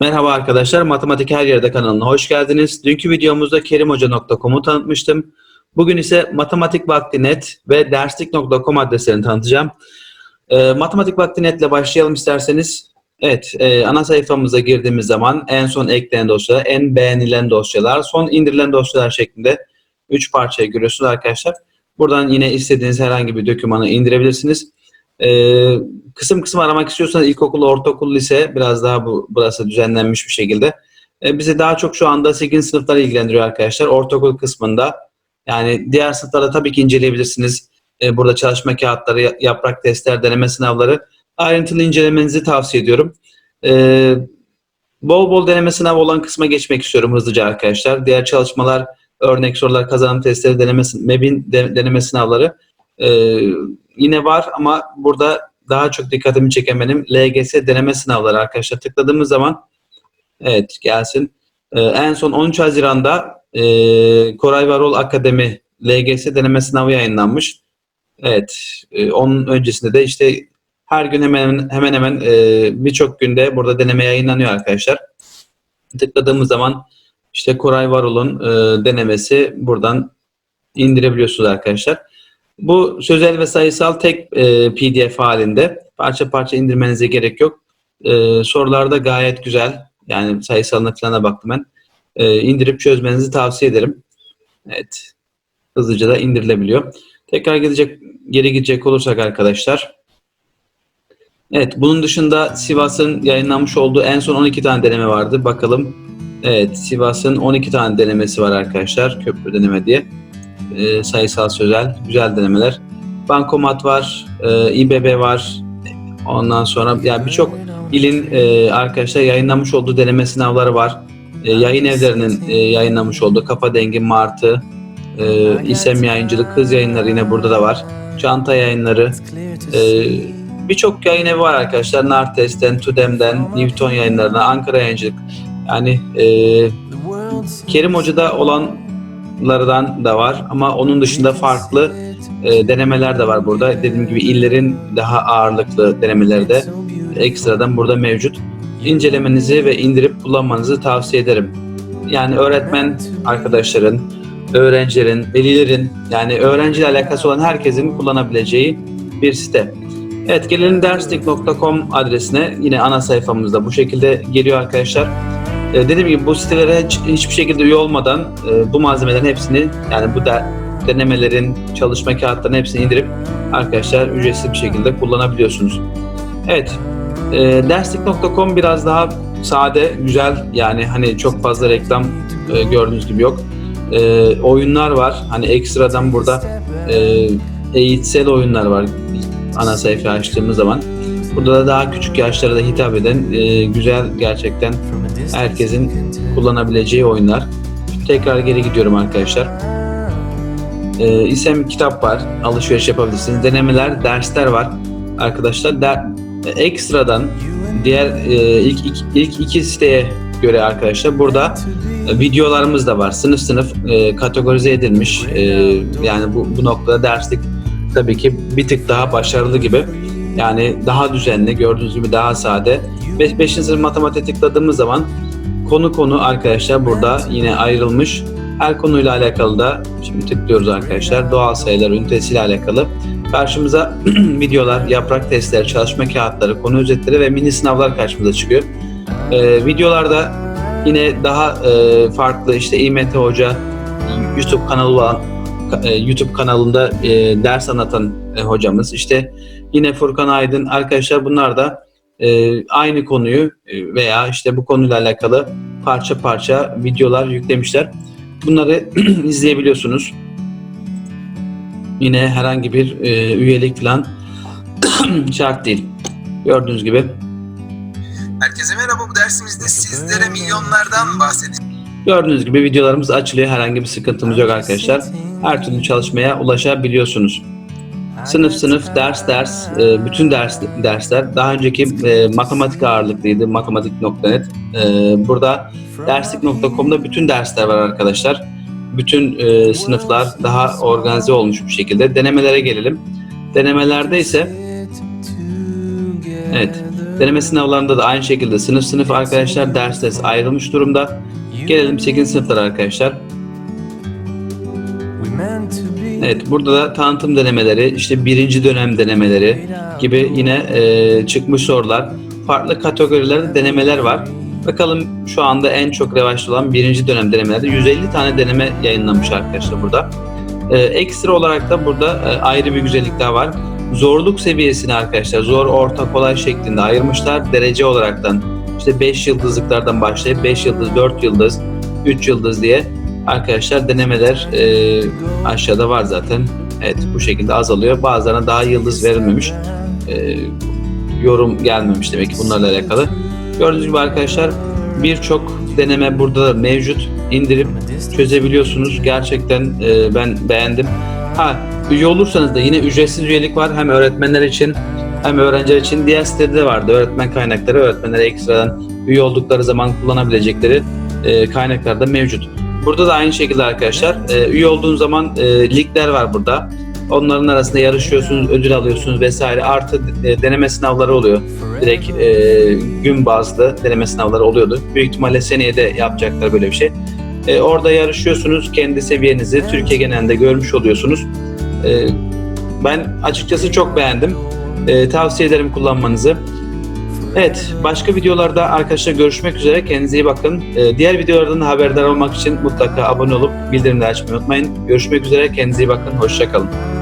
Merhaba arkadaşlar, Matematik Her Yerde kanalına hoş geldiniz. Dünkü videomuzda kerimhoca.com'u tanıtmıştım. Bugün ise matematikvakti.net ve derslik.com adreslerini tanıtacağım. Ee, Matematik Vakti.net ile başlayalım isterseniz. Evet, e, ana sayfamıza girdiğimiz zaman en son eklenen dosyalar, en beğenilen dosyalar, son indirilen dosyalar şeklinde 3 parçaya görüyorsunuz arkadaşlar. Buradan yine istediğiniz herhangi bir dokümanı indirebilirsiniz. Ee, kısım kısım aramak istiyorsanız ilkokul, ortaokul, lise biraz daha bu burası düzenlenmiş bir şekilde. Ee, bizi daha çok şu anda 8. sınıflar ilgilendiriyor arkadaşlar. Ortaokul kısmında yani diğer sınıflarda tabii ki inceleyebilirsiniz. Ee, burada çalışma kağıtları, ya- yaprak testler, deneme sınavları ayrıntılı incelemenizi tavsiye ediyorum. Ee, bol bol deneme sınavı olan kısma geçmek istiyorum hızlıca arkadaşlar. Diğer çalışmalar, örnek sorular, kazanım testleri, deneme, MEB'in de- deneme sınavları ee, yine var ama burada daha çok dikkatimi çeken benim LGS deneme sınavları arkadaşlar. Tıkladığımız zaman evet gelsin. Ee, en son 13 Haziran'da e, Koray Varol Akademi LGS deneme sınavı yayınlanmış. Evet. e, onun öncesinde de işte her gün hemen hemen hemen e, birçok günde burada deneme yayınlanıyor arkadaşlar. Tıkladığımız zaman işte Koray Varol'un e, denemesi buradan indirebiliyorsunuz arkadaşlar. Bu sözel ve sayısal tek e, PDF halinde. Parça parça indirmenize gerek yok. E, sorular da gayet güzel. Yani sayısalına falan baktım ben. E, indirip çözmenizi tavsiye ederim. Evet. Hızlıca da indirilebiliyor. Tekrar gidecek, geri gidecek olursak arkadaşlar. Evet. Bunun dışında Sivas'ın yayınlanmış olduğu en son 12 tane deneme vardı. Bakalım. Evet. Sivas'ın 12 tane denemesi var arkadaşlar. Köprü deneme diye e, sayısal sözel güzel denemeler. Bankomat var, e, İBB var. Ondan sonra yani birçok ilin e, arkadaşlar yayınlamış olduğu deneme sınavları var. E, yayın evlerinin e, yayınlamış olduğu Kafa Dengi, Martı, e, İSEM Yayıncılık, Kız Yayınları yine burada da var. Çanta Yayınları. E, birçok yayın evi var arkadaşlar. Nartes'ten, Tudem'den, Newton Yayınları'na, Ankara Yayıncılık. Yani e, Kerim Hoca'da olanlardan da var ama onun dışında farklı e, denemeler de var burada. Dediğim gibi illerin daha ağırlıklı denemeleri de ekstradan burada mevcut. İncelemenizi ve indirip kullanmanızı tavsiye ederim. Yani öğretmen arkadaşların, öğrencilerin, velilerin yani öğrenciyle alakası olan herkesin kullanabileceği bir site. Evet gelelim derslik.com adresine yine ana sayfamızda bu şekilde geliyor arkadaşlar. E, dediğim gibi bu sitelere hiç, hiçbir şekilde üye olmadan e, bu malzemelerin hepsini yani bu de, denemelerin, çalışma kağıtlarının hepsini indirip arkadaşlar ücretsiz bir şekilde kullanabiliyorsunuz. Evet, e, derslik.com biraz daha sade, güzel yani hani çok fazla reklam e, gördüğünüz gibi yok. E, oyunlar var. Hani ekstradan burada e, eğitsel oyunlar var ana sayfa açtığımız zaman. Burada da daha küçük yaşlara da hitap eden e, güzel gerçekten herkesin kullanabileceği oyunlar. Tekrar geri gidiyorum arkadaşlar. Ee, İSEM kitap var. Alışveriş yapabilirsiniz. Denemeler, dersler var. Arkadaşlar der, ekstradan diğer e, ilk, ilk, ilk iki siteye göre arkadaşlar burada e, videolarımız da var. Sınıf sınıf e, kategorize edilmiş. E, yani bu, bu noktada derslik tabii ki bir tık daha başarılı gibi. Yani daha düzenli, gördüğünüz gibi daha sade. 5. sınıf matematik tıkladığımız zaman konu konu arkadaşlar burada yine ayrılmış. Her konuyla alakalı da şimdi tıklıyoruz arkadaşlar. Doğal sayılar ünitesiyle alakalı. Karşımıza videolar, yaprak testleri, çalışma kağıtları, konu özetleri ve mini sınavlar karşımıza çıkıyor. Ee, videolarda yine daha e, farklı işte İMT Hoca YouTube kanalı olan e, YouTube kanalında e, ders anlatan e, hocamız. İşte yine Furkan Aydın arkadaşlar bunlar da aynı konuyu veya işte bu konuyla alakalı parça parça videolar yüklemişler. Bunları izleyebiliyorsunuz. Yine herhangi bir üyelik falan şart değil. Gördüğünüz gibi. Herkese merhaba. Bu dersimizde sizlere milyonlardan bahsedeceğim. Gördüğünüz gibi videolarımız açılıyor. Herhangi bir sıkıntımız yok arkadaşlar. Her türlü çalışmaya ulaşabiliyorsunuz. Sınıf sınıf, ders ders, e, bütün ders dersler. Daha önceki e, matematik ağırlıklıydı, matematik.net. E, burada derslik.com'da bütün dersler var arkadaşlar. Bütün sınıflar daha organize olmuş bir şekilde. Denemelere gelelim. Denemelerde ise Evet. Deneme sınavlarında da aynı şekilde sınıf sınıf arkadaşlar ders ders ayrılmış durumda. Gelelim 8. sınıflara arkadaşlar. Evet burada da tanıtım denemeleri, işte birinci dönem denemeleri gibi yine e, çıkmış sorular. Farklı kategorilerde denemeler var. Bakalım şu anda en çok revaçta olan birinci dönem denemelerde 150 tane deneme yayınlanmış arkadaşlar burada. E, ekstra olarak da burada e, ayrı bir güzellik daha var. Zorluk seviyesini arkadaşlar zor, orta, kolay şeklinde ayırmışlar. Derece olaraktan işte 5 yıldızlıklardan başlayıp 5 yıldız, 4 yıldız, 3 yıldız diye arkadaşlar denemeler e, aşağıda var zaten. Evet bu şekilde azalıyor. Bazılarına daha yıldız verilmemiş. E, yorum gelmemiş demek ki bunlarla alakalı. Gördüğünüz gibi arkadaşlar birçok deneme burada da mevcut. İndirip çözebiliyorsunuz. Gerçekten e, ben beğendim. Ha üye olursanız da yine ücretsiz üyelik var. Hem öğretmenler için hem öğrenciler için. Diğer sitede de vardı. Öğretmen kaynakları öğretmenlere ekstradan üye oldukları zaman kullanabilecekleri e, kaynaklar da mevcut. Burada da aynı şekilde arkadaşlar e, üye olduğun zaman e, ligler var burada. Onların arasında yarışıyorsunuz, ödül alıyorsunuz vesaire. Artı deneme sınavları oluyor. Direkt e, gün bazlı deneme sınavları oluyordu. Büyük ihtimalle seneye de yapacaklar böyle bir şey. E, orada yarışıyorsunuz. Kendi seviyenizi Türkiye genelinde görmüş oluyorsunuz. E, ben açıkçası çok beğendim. E, tavsiye ederim kullanmanızı. Evet, başka videolarda arkadaşlar görüşmek üzere. Kendinize iyi bakın. E, diğer videolardan haberdar olmak için mutlaka abone olup bildirimleri açmayı unutmayın. Görüşmek üzere. Kendinize iyi bakın. Hoşçakalın.